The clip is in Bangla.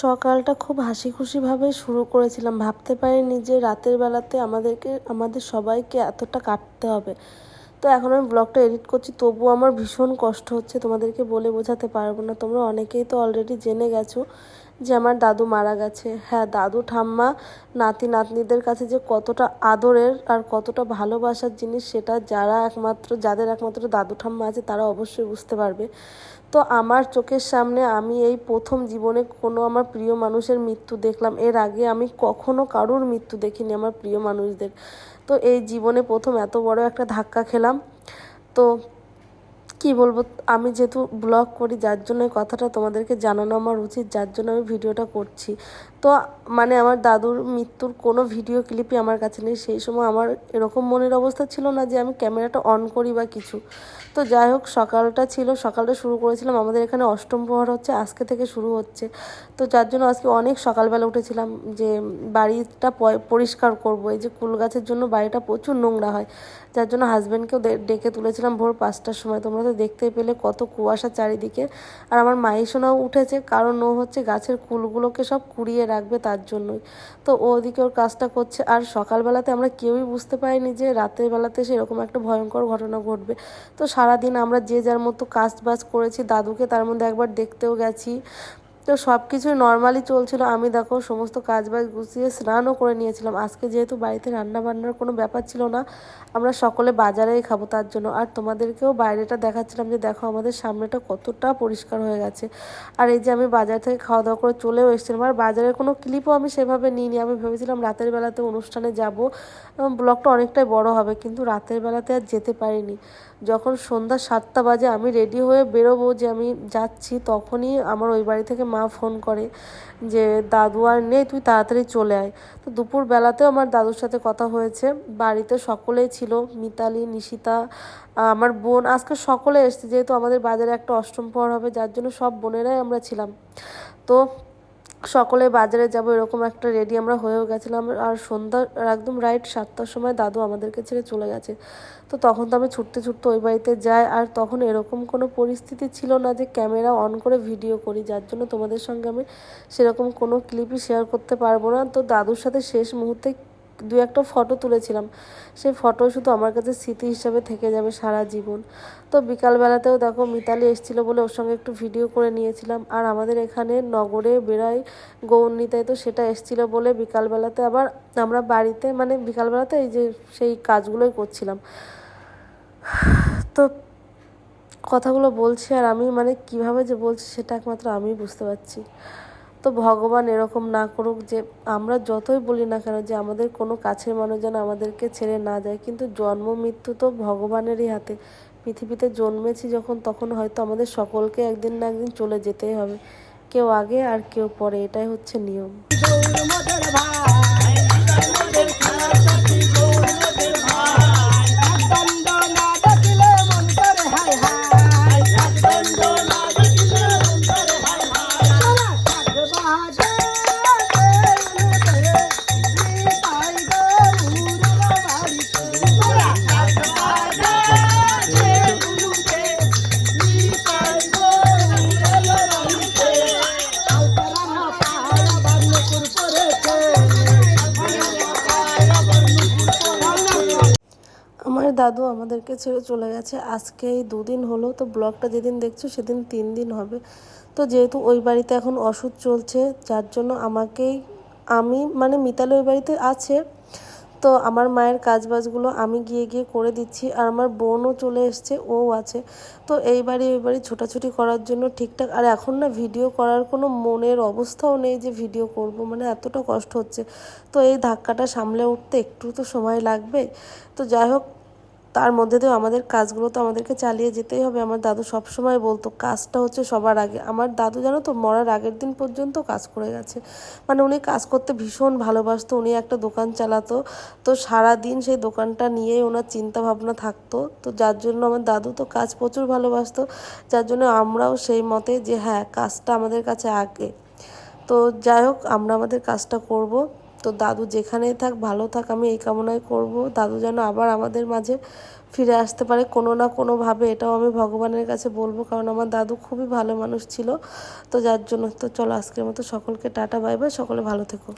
সকালটা খুব হাসি খুশিভাবে শুরু করেছিলাম। ভাবতে পারিনি যে রাতের বেলাতে আমাদেরকে, আমাদের সবাইকে এতটা কাটতে হবে। তো এখন আমি ব্লগটা এডিট করছি, তবুও আমার ভীষণ কষ্ট হচ্ছে। তোমাদেরকে বলে বোঝাতে পারব না। তোমরা অনেকেই তো অলরেডি জেনে গেছো। যে আমার দাদু মারা গেছে। হ্যাঁ দাদু, ঠাম্মা, নাতি, নাতনিদের কাছে যে কতটা আদরের আর কতটা ভালোবাসার জিনিস সেটা যারা একমাত্র, যাদের একমাত্র দাদু, ঠাম্মা আছে তারা অবশ্যই বুঝতে পারবে। তো আমার চোখের সামনে আমি এই প্রথম জীবনে কোনো আমার প্রিয় মানুষের মৃত্যু দেখলাম। এর আগে আমি কখনো কারোর মৃত্যু দেখিনি আমার প্রিয় মানুষদের। তো এই জীবনে প্রথম এত বড় একটা ধাক্কা খেলাম। তো কি বলব, আমি যেহেতু ব্লগ করি, যার জন্য কথাটা তোমাদেরকে জানানো আমার উচিত, যার জন্য আমি ভিডিওটা করছি। তো মানে আমার দাদুর মৃত্যুর কোনো ভিডিও ক্লিপই আমার কাছে নেই। সেই সময় আমার এরকম মনের অবস্থা ছিল না যে আমি ক্যামেরাটা অন করি বা কিছু। তো যাই হোক, সকালটা ছিল, সকালটা শুরু করেছিলাম। আমাদের এখানে অষ্টম প্রহর হচ্ছে, আজকে থেকে শুরু হচ্ছে। তো যার জন্য আজকে অনেক সকালবেলা উঠেছিলাম যে বাড়িটা পরিষ্কার করব। এই যে কুল গাছের জন্য বাড়িটা প্রচুর নোংরা হয়। যার জন্য হাজব্যান্ডকেও ডেকে তুলেছিলাম ভোর পাঁচটার সময়। তোমরা তো দেখতেই পেলে কত কুয়াশা চারিদিকে। আর আমার মাইশোনাও উঠেছে। কারণ ও হচ্ছে গাছের কুলগুলোকে সব কুড়িয়ে রাখবে তার জন্যই। তো ওদিকে ওর কাজটা করছে। আর সকালবেলাতে আমরা কেউই বুঝতে পারিনি যে রাতের বেলাতে সেরকম একটা ভয়ঙ্কর ঘটনা ঘটবে। তো সারাদিন আমরা যে যার মতো কাজ বাজ করেছি, দাদুকে তার মধ্যে একবার দেখতেও গেছি। তো সব কিছুই নর্মালি চলছিল। আমি দেখো সমস্ত কাজ বাজ গুছিয়ে স্নানও করে নিয়েছিলাম। আজকে যেহেতু বাড়িতে রান্না বান্নার কোনো ব্যাপার ছিল না, আমরা সকলে বাজারেই খাব তার জন্য। আর তোমাদেরকেও বাইরেটা দেখাচ্ছিলাম যে দেখো আমাদের সামনেটা কতটা পরিষ্কার হয়ে গেছে। আর এই যে আমি বাজার থেকে খাওয়া দাওয়া করে চলেও এসেছিলাম। আর বাজারের কোনো ক্লিপও আমি সেভাবে নিইনি। আমি ভেবেছিলাম রাতের বেলাতে অনুষ্ঠানে যাব। ব্লগটা অনেকটাই বড় হবে, কিন্তু রাতের বেলাতে আর যেতে পারিনি। যখন সন্ধ্যা সাতটা বাজে আমি রেডি হয়ে বেরোবো যে আমি যাচ্ছি, তখনই আমার ওই বাড়ি থেকে মা ফোন করে যে, দাদু আর নেই, তুই তাড়াতাড়ি চলে আয়। তো দুপুরবেলাতেও আমার দাদুর সাথে কথা হয়েছে। বাড়িতে সকলেই ছিল, মিতালি, নিশিতা আমার বোন। আজকে সকলে এসছে, যেহেতু আমাদের বাজারে একটা অষ্টম পর হবে, যার জন্য সব বোনেরাই আমরা ছিলাম। তো সকলে বাজারে যাব, এরকম একটা রেডি আমরা হয়েও গেছিলাম। আর সন্ধ্যা একদম রাইট সাতটার সময় দাদু আমাদেরকে ছেড়ে চলে গেছে। তো তখন তো আমি ছুটতে ছুটতে ওই বাড়িতে যাই, আর তখন এরকম কোনো পরিস্থিতি ছিল না যে ক্যামেরা অন করে ভিডিও করি, যার জন্য তোমাদের সঙ্গে আমি সেরকম কোনো ক্লিপই শেয়ার করতে পারব না। তো দাদুর সাথে শেষ মুহূর্তে দু একটা ফটো তুলেছিলাম। সেই ফটো শুধু আমার কাছে স্মৃতি হিসাবে থেকে যাবে সারা জীবন। তো বিকালবেলাতেও দেখো মিতালি এসেছিল বলে ওর সঙ্গে একটু ভিডিও করে নিয়েছিলাম। আর আমাদের এখানে নগরে বেড়াই গৌরনীতায় তো সেটা এসেছিল বলে বিকালবেলাতে আবার আমরা বাড়িতে মানে বিকালবেলাতে এই যে সেই কাজগুলোই করছিলাম। তো কথাগুলো বলছি আর আমি মানে কীভাবে যে বলছি সেটা একমাত্র আমি বুঝতে পারছি। তো ভগবান এরকম না করুক যে আমরা যতই বলি না কেন যে আমাদের কোনো কাছের মানুষ যেন আমাদেরকে ছেড়ে না যায়। কিন্তু জন্ম, মৃত্যু তো ভগবানেরই হাতে। পৃথিবীতে জন্মেছি যখন, তখন হয়তো আমাদের সকলকে একদিন না একদিন চলে যেতেই হবে। কেউ আগে আর কেউ পরে, এটাই হচ্ছে নিয়ম। দাদু আমাদেরকে ছেড়ে চলে গেছে। আজকে এই দুদিন হলো, তো ব্লগটা যেদিন দেখছ সেদিন তিন দিন হবে। তো যেহেতু ওই বাড়িতে এখন ওষুধ চলছে, যার জন্য আমাকেই, আমি মানে মিতালি ওই বাড়িতে আছে। তো আমার মায়ের কাজবাজগুলো আমি গিয়ে গিয়ে করে দিচ্ছি, আর আমার বোনও চলে এসছে ও আছে। তো এই বাড়ি ওই বাড়ি ছোটাছুটি করার জন্য ঠিকঠাক, আর এখন না ভিডিও করার কোনো মনের অবস্থাও নেই যে ভিডিও করব মানে এতটা কষ্ট হচ্ছে। তো এই ধাক্কাটা সামলে উঠতে একটু তো সময় লাগবে তো যাই হোক তার মধ্যে দিয়েও আমাদের কাজগুলো তো আমাদেরকে চালিয়ে যেতেই হবে। আমার দাদু সব সময় বলতো, কাজটা হচ্ছে সবার আগে। আমার দাদু জানো তো মরার আগের দিন পর্যন্ত কাজ করে গেছে। মানে উনি কাজ করতে ভীষণ ভালোবাসতো, উনি একটা দোকান চালাতো। তো সারা দিন সেই দোকানটা নিয়েই ওনার চিন্তা ভাবনা থাকতো। তো যার জন্য আমার দাদু তো কাজ প্রচুর ভালোবাসতো। যার জন্য আমরাও সেই মতে যে হ্যাঁ কাজটা আমাদের কাছে আগে। তো যাই হোক, আমরা আমাদের কাজটা করব। তো দাদু যেখানেই থাক, ভালো থাক, আমি এই কামনাই করব। দাদু যেন আবার আমাদের মাঝে ফিরে আসতে পারে কোনো না কোনোভাবে, এটাও আমি ভগবানের কাছে বলব, কারণ আমার দাদু খুবই ভালো মানুষ ছিল। তো যার জন্য, তো চলো আজকের মতো সকলকে টাটা, বাই বাই, সকলে ভালো থেকো।